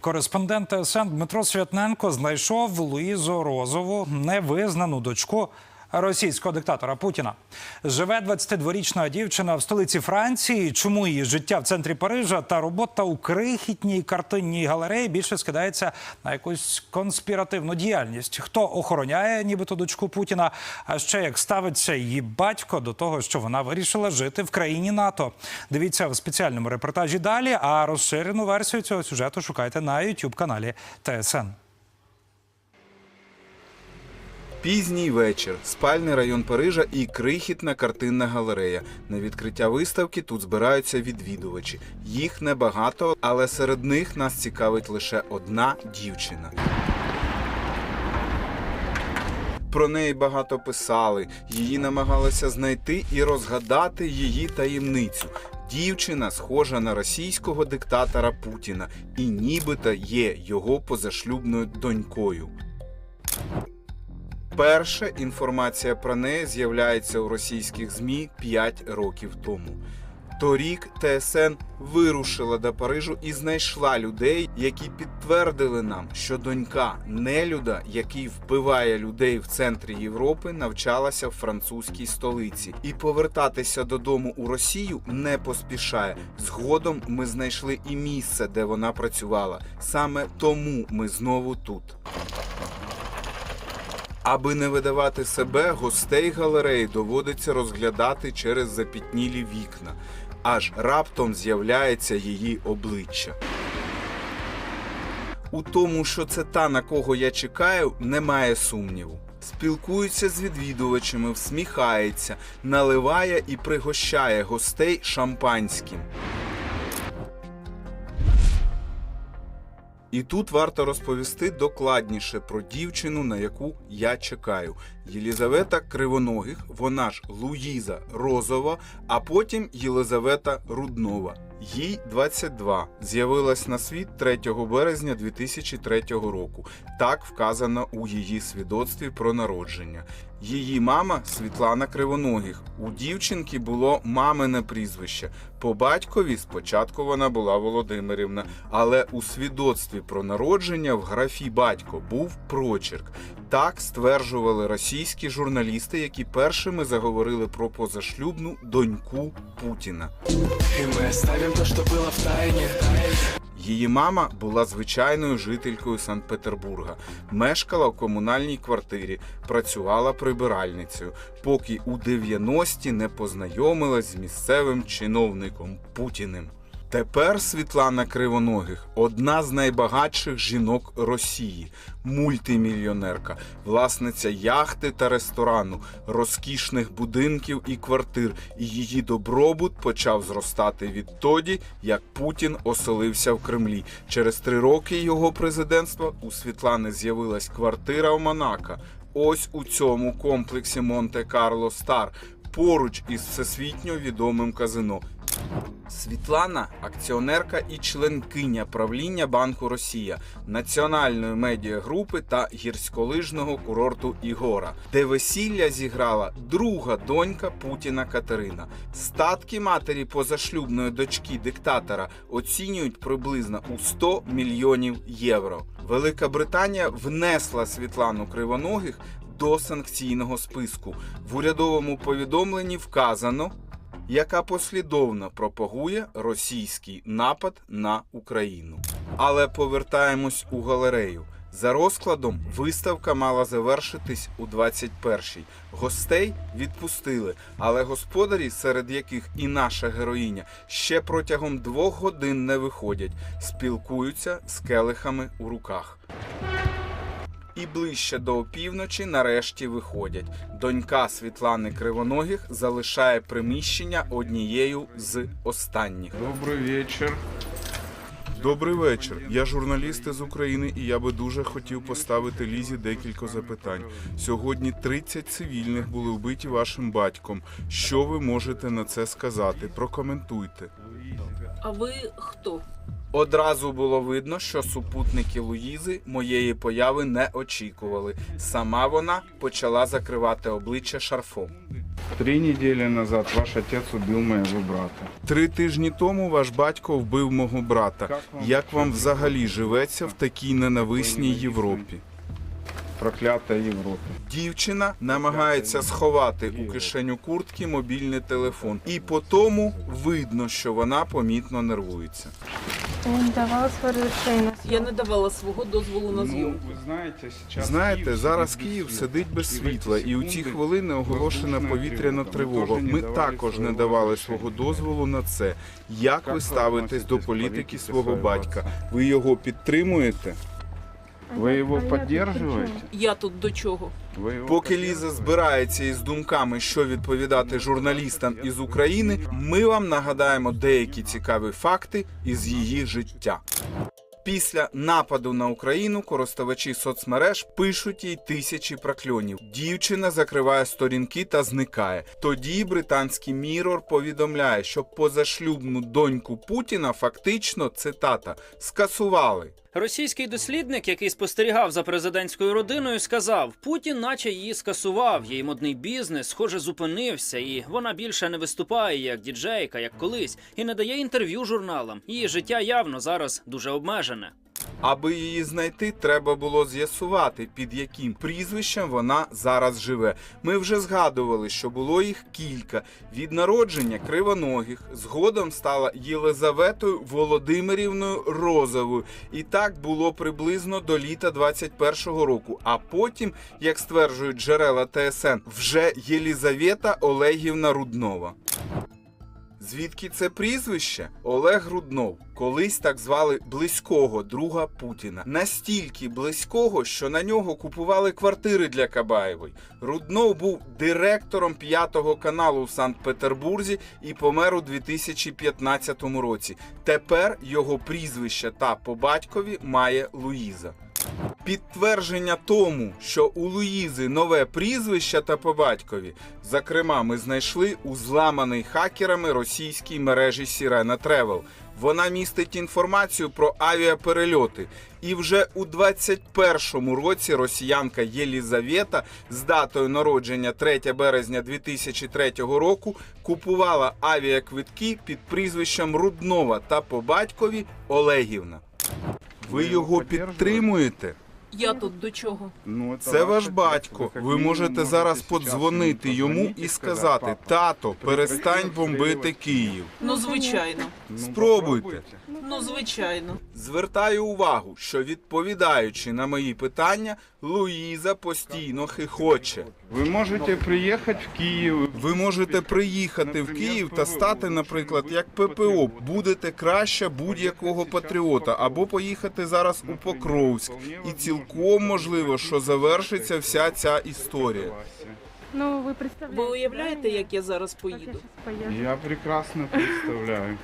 Кореспондент СН Дмитро Святненко знайшов Луїзу Розову, невизнану дочку російського диктатора Путіна. Живе 22-річна дівчина в столиці Франції. Чому її життя в центрі Парижа та робота у крихітній картинній галереї більше скидається на якусь конспіративну діяльність? Хто охороняє нібито дочку Путіна? А ще як ставиться її батько до того, що вона вирішила жити в країні НАТО? Дивіться в спеціальному репортажі далі. А розширену версію цього сюжету шукайте на youtube каналі ТСН. Пізній вечір, спальний район Парижа і крихітна картинна галерея. На відкриття виставки тут збираються відвідувачі. Їх небагато, але серед них нас цікавить лише одна дівчина. Про неї багато писали, її намагалися знайти і розгадати її таємницю. Дівчина схожа на російського диктатора Путіна і нібито є його позашлюбною донькою. Перша інформація про неї з'являється у російських ЗМІ 5 років тому. Торік ТСН вирушила до Парижу і знайшла людей, які підтвердили нам, що донька нелюда, який вбиває людей в центрі Європи, навчалася в французькій столиці, і повертатися додому у Росію не поспішає. Згодом ми знайшли і місце, де вона працювала. Саме тому ми знову тут. Аби не видавати себе, гостей галереї доводиться розглядати через запітнілі вікна. Аж раптом з'являється її обличчя. У тому, що це та, на кого я чекаю, немає сумніву. Спілкується з відвідувачами, всміхається, наливає і пригощає гостей шампанським. І тут варто розповісти докладніше про дівчину, на яку я чекаю. Єлізавета Кривоногих, вона ж Луїза Розова, а потім Єлизавета Руднова. Їй 22. З'явилась на світ 3 березня 2003 року. Так вказано у її свідоцтві про народження. Її мама Світлана Кривоногих. У дівчинки було мамине прізвище. По батькові спочатку вона була Володимирівна, але у свідоцтві про народження в графі батько був прочерк. Так стверджували російські журналісти, які першими заговорили про позашлюбну доньку Путіна. И мы оставим то, что было в тайне. Її мама була звичайною жителькою Санкт-Петербурга, мешкала в комунальній квартирі, працювала прибиральницею, поки у 90-ті не познайомилась з місцевим чиновником Путіним. Тепер Світлана Кривоногих одна з найбагатших жінок Росії, мультимільйонерка, власниця яхти та ресторану, розкішних будинків і квартир. І її добробут почав зростати відтоді, як Путін оселився в Кремлі. Через три роки його президентства у Світлани з'явилась квартира в Монако. Ось у цьому комплексі Монте-Карло Стар, поруч із всесвітньо відомим казино. Світлана акціонерка і членкиня правління Банку Росія, національної медіагрупи та гірськолижного курорту Ігора, де весілля зіграла друга донька Путіна Катерина. Статки матері позашлюбної дочки диктатора оцінюють приблизно у 100 мільйонів євро. Велика Британія внесла Світлану Кривоногих до санкційного списку. В урядовому повідомленні вказано яка послідовно пропагує російський напад на Україну. Але повертаємось у галерею. За розкладом виставка мала завершитись у 21-й. Гостей відпустили, але господарі, серед яких і наша героїня, ще протягом двох годин не виходять, спілкуються з келихами у руках. І ближче до опівночі нарешті виходять. Донька Світлани Кривоногих залишає приміщення однією з останніх. Добрый вечер. Добрий вечір. Я журналіст із України, і я би дуже хотів поставити Лізі декілька запитань. Сьогодні 30 цивільних були вбиті вашим батьком. Що ви можете на це сказати? Прокоментуйте. А ви хто? Одразу було видно, що супутники Луїзи моєї появи не очікували. Сама вона почала закривати обличчя шарфом. Три недели назад ваш отец убил моего брата. Три тижні тому ваш батько вбив мого брата. Як вам взагалі живеться в такій ненависній Європі? Проклятая Европа. Дівчина намагається сховати у кишеню куртки мобільний телефон, і по тому видно, що вона помітно нервується. Я не давала свого дозволу на Ну, зйомку. знаєте, зараз Київ сидить без світла, і у ці хвилини оголошена повітряна тривога. Ми також не давали свого дозволу на це. Як ви ви ставитесь до політики свого батька? Ви його підтримуєте? Ви його А я тут підтримуєте? Я тут до чого? Поки Ліза збирається із думками, що відповідати журналістам із України, ми вам нагадаємо деякі цікаві факти із її життя. Після нападу на Україну користувачі соцмереж пишуть їй тисячі прокльонів. Дівчина закриває сторінки та зникає. Тоді британський Мірор повідомляє, що позашлюбну доньку Путіна фактично цитата скасували. Російський дослідник, який спостерігав за президентською родиною, сказав: Путін, наче її скасував. Її модний бізнес, схоже, зупинився, і вона більше не виступає як діджейка, як колись, і не дає інтерв'ю журналам. Її життя явно зараз дуже обмежене. Аби її знайти, треба було з'ясувати, під яким прізвищем вона зараз живе. Ми вже згадували, що було їх кілька. Від народження кривоногих згодом стала Єлизаветою Володимирівною Розовою. І так було приблизно до літа 21-го року. А потім, як стверджують джерела ТСН, вже Єлізавета Олегівна Руднова. Звідки це прізвище? Олег Руднов, колись так звали близького друга Путіна. Настільки близького, що на нього купували квартири для Кабаєвої. Руднов був директором п'ятого каналу в Санкт-Петербурзі і помер у 2015 році. Тепер його прізвище та по батькові має Луїза. Підтвердження тому, що у Луїзи нове прізвище та по батькові, зокрема, ми знайшли у зламаний хакерами російській мережі Сірена Тревел. Вона містить інформацію про авіаперельоти. І вже у 21-му році росіянка Єлізавета з датою народження 3 березня 2003 року купувала авіаквитки під прізвищем Руднова та по батькові Олегівна. Ви його підтримуєте? Я тут до чого? Ну, це ваш батько. Ви можете зараз подзвонити йому і сказати, тато, перестань бомбити Київ. Ну, звичайно. ну, Спробуйте. Ну, звичайно. Звертаю увагу, що відповідаючи на мої питання, Луїза постійно хихоче. Ви можете приїхати в Київ. Ви можете приїхати в Київ та стати, наприклад, як ППО. Будете краще будь-якого патріота, або поїхати зараз у Покровськ. І цілком можливо, що завершиться вся ця історія. Ну, вы представляете. Ви уявляєте, як я зараз поїду? Я прекрасно представляю.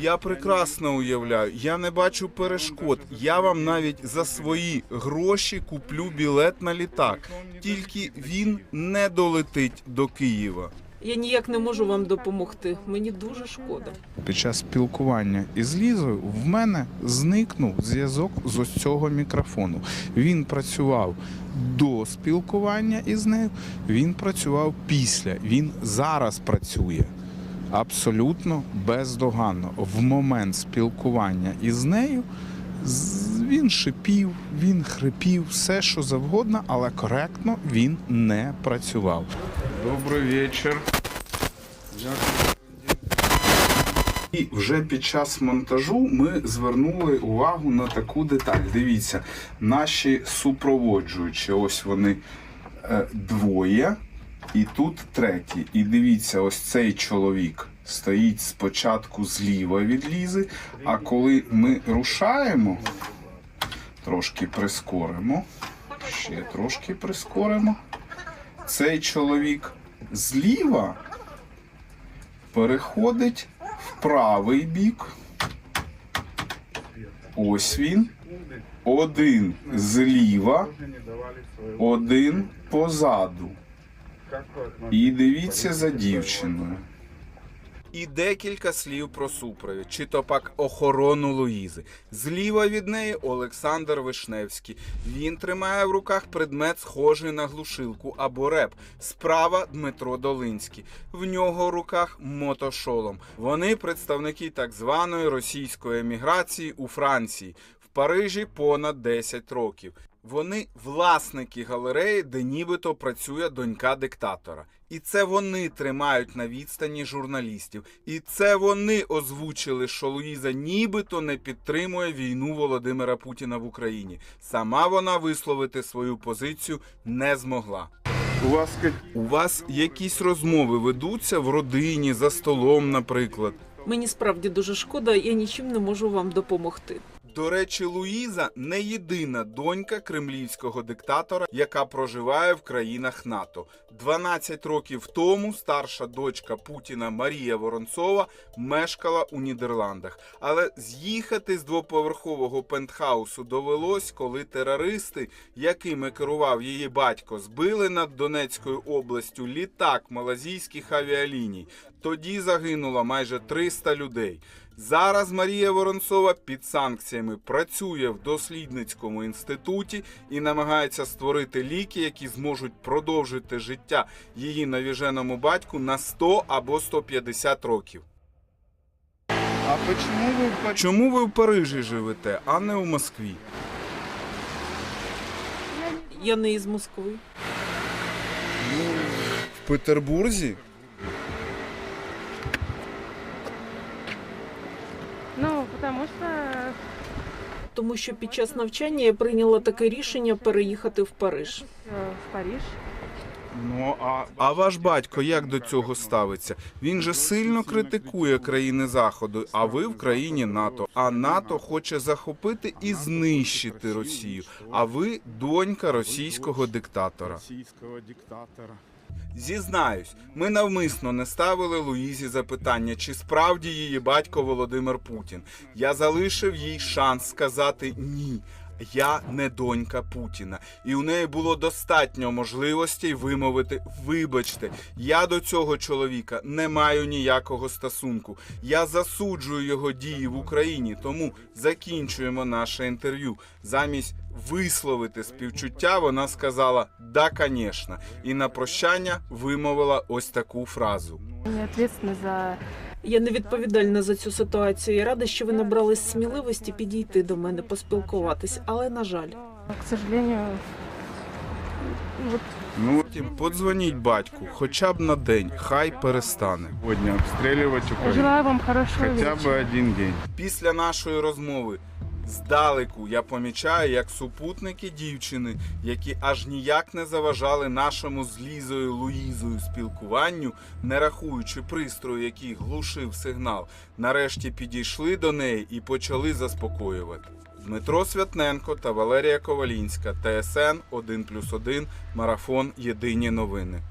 Я прекрасно уявляю, я не бачу перешкод. Я вам навіть за свої гроші куплю білет на літак. Тільки він не долетить до Києва. Я ніяк не можу вам допомогти. Мені дуже шкода. Під час спілкування із Лізою в мене зникнув зв'язок з ось цього мікрофону. Він працював до спілкування із нею, він працював після. Він зараз працює абсолютно бездоганно. В момент спілкування із нею він шипів, він хрипів, все що завгодно, але коректно він не працював. Добрий вечір. І вже під час монтажу ми звернули увагу на таку деталь. Дивіться, наші супроводжуючі, ось вони е, двоє, і тут третій. І дивіться, ось цей чоловік стоїть спочатку зліва від лізи, а коли ми рушаємо, трошки прискоримо, ще трошки прискоримо. Цей чоловік зліва переходить в правий бік. Ось він. Один зліва, один позаду. І дивіться за дівчиною. І декілька слів про супровід, чи то пак охорону Луїзи. Зліва від неї Олександр Вишневський. Він тримає в руках предмет, схожий на глушилку або реп. Справа Дмитро Долинський. В нього в руках мотошолом. Вони представники так званої російської еміграції у Франції. В Парижі понад 10 років. Вони власники галереї, де нібито працює донька диктатора. І це вони тримають на відстані журналістів. І це вони озвучили, що Луїза нібито не підтримує війну Володимира Путіна в Україні. Сама вона висловити свою позицію не змогла. У вас. У вас якісь розмови ведуться в родині, за столом, наприклад. Мені справді дуже шкода, я нічим не можу вам допомогти. До речі, Луїза не єдина донька кремлівського диктатора, яка проживає в країнах НАТО. 12 років тому старша дочка Путіна Марія Воронцова мешкала у Нідерландах. Але з'їхати з двоповерхового пентхаусу довелось, коли терористи, якими керував її батько, збили над Донецькою областю літак малазійських авіаліній. Тоді загинуло майже 300 людей. Зараз Марія Воронцова під санкціями працює в дослідницькому інституті і намагається створити ліки, які зможуть продовжити життя її навіженому батьку на 100 або 150 років. А почему вы... в Пари- Чому ви в Парижі живете, а не в Москві? Я не із Москви. В Петербурзі? Потому что Тому що під час навчання я прийняла таке рішення переїхати в Париж. э, в Париж. Ну, а... А ваш батько як до цього ставиться? Він же сильно критикує країни Заходу, а ви в країні НАТО. А НАТО хоче захопити і знищити Росію. А ви донька російського диктатора. Зізнаюсь, ми навмисно не ставили Луїзі запитання, чи справді її батько Володимир Путін. Я залишив їй шанс сказати ні. Я не донька Путіна, і у неї було достатньо можливостей вимовити вибачте, я до цього чоловіка не маю ніякого стосунку. Я засуджую його дії в Україні, тому закінчуємо наше інтерв'ю. Замість висловити співчуття, вона сказала да, конечно, і на прощання вимовила ось таку фразу. Не ответственна за... Я не відповідальна за цю ситуацію. Я рада, що ви набрались сміливості підійти до мене, поспілкуватись, але на жаль. К сожалению, вот Ну, Потім подзвоніть батьку, хоча б на день, хай перестане. Сьогодні обстрілювати Україну. желаю вам хорошего Хотя вечера. бы один день. Після нашої розмови здалеку я помічаю, як супутники дівчини, які аж ніяк не заважали нашому з Лізою Луїзою спілкуванню, не рахуючи пристрою, який глушив сигнал, нарешті підійшли до неї і почали заспокоювати. Дмитро Святненко та Валерія Ковалінська, ТСН 1+,1, Марафон Єдині новини.